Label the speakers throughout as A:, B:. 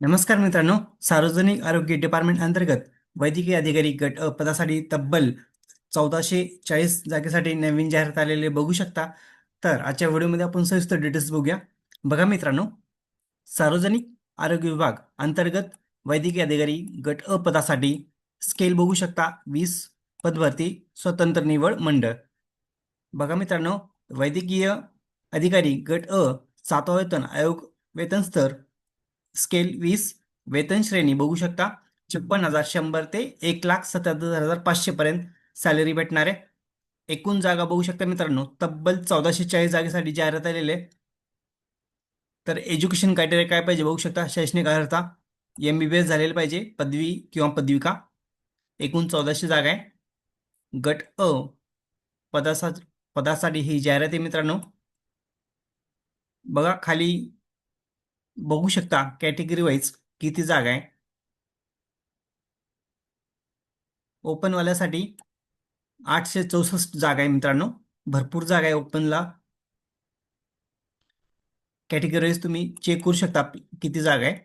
A: नमस्कार मित्रांनो. सार्वजनिक आरोग्य डिपार्टमेंट अंतर्गत वैद्यकीय अधिकारी गट अ पदासाठी तब्बल चौदाशे चाळीस जागेसाठी नवीन जाहिरात आलेले बघू शकता. तर आजच्या व्हिडिओमध्ये आपण सविस्तर डिटेल्स बघूया. बघा मित्रांनो. सार्वजनिक आरोग्य विभाग अंतर्गत वैद्यकीय अधिकारी गट अ पदासाठी स्केल बघू शकता. वीस पदभरती स्वतंत्र निवड मंडळ. बघा मित्रांनो. वैद्यकीय अधिकारी गट अ सातवा वेतन आयोग वेतन स्तर स्केल वीस वेतन श्रेणी. बघू शकता छप्पन हजार शंभर ते एक लाख सत्याहत्तर हजार पाचशे पर्यंत सॅलरी भेटणार. आहे एकूण जागा बघू शकता मित्रांनो तब्बल चौदाशे चाळीस जागेसाठी जाहिरात आलेले तर एज्युकेशन क्रायटेरिया काय पाहिजे बघू शकता? शैक्षणिक अर्हता एम बी बी एस झालेलं पाहिजे पदवी किंवा पदविका. एकूण चौदाशे जागा आहे. गट अ पदासा पदासाठी ही जाहिरात आहे मित्रांनो. बघा खाली बघू शकता कॅटेगरी वाईज किती जागा आहे. ओपनवाल्यासाठी आठशे चौसष्ट जागा आहे मित्रांनो. भरपूर जागा आहे ओपनला कॅटेगरी वाईज तुम्ही चेक करू शकता किती जागा आहे.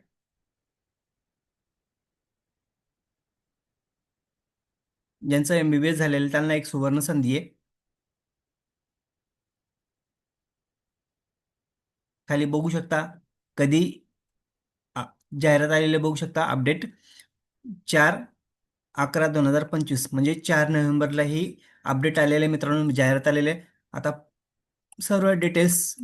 A: ज्यांचं एम बी बी एस झालेलं त्यांना एक सुवर्ण संधी आहे. खाली बघू शकता कधी जाहिरात आलेले बघू शकता. अपडेट चार अकरा दोन हजार पंचवीस म्हणजे चार नोव्हेंबरला ही अपडेट आलेले मित्रांनो जाहिरात आलेले आता सर्व डिटेल्स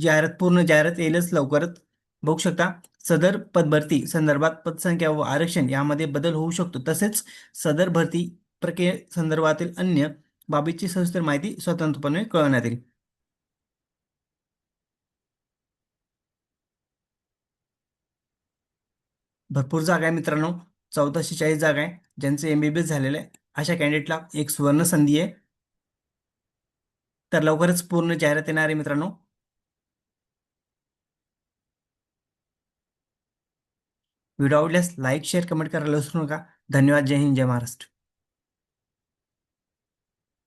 A: जाहिरात पूर्ण जाहिरात येईलच लवकरच. बघू शकता सदर पदभरती संदर्भात पदसंख्या व आरक्षण यामध्ये बदल होऊ शकतो. तसेच सदर भरती प्रक्रिये संदर्भातील अन्य बाबीची सविस्तर माहिती स्वतंत्रपणे कळवण्यात येईल. भरपूर जागा आहे मित्रांनो. चौदाशे चाळीस जागा आहे. ज्यांचं एम बी बी झालेलं आहे. अशा कॅन्डिडेटला एक सुवर्ण संधी आहे. तर लवकरच पूर्ण जाहिरात येणार आहे मित्रांनो. व्हिडिओ आवडल्यास लाईक शेअर कमेंट करायला विसरू नका. धन्यवाद. जय हिंद जय महाराष्ट्र.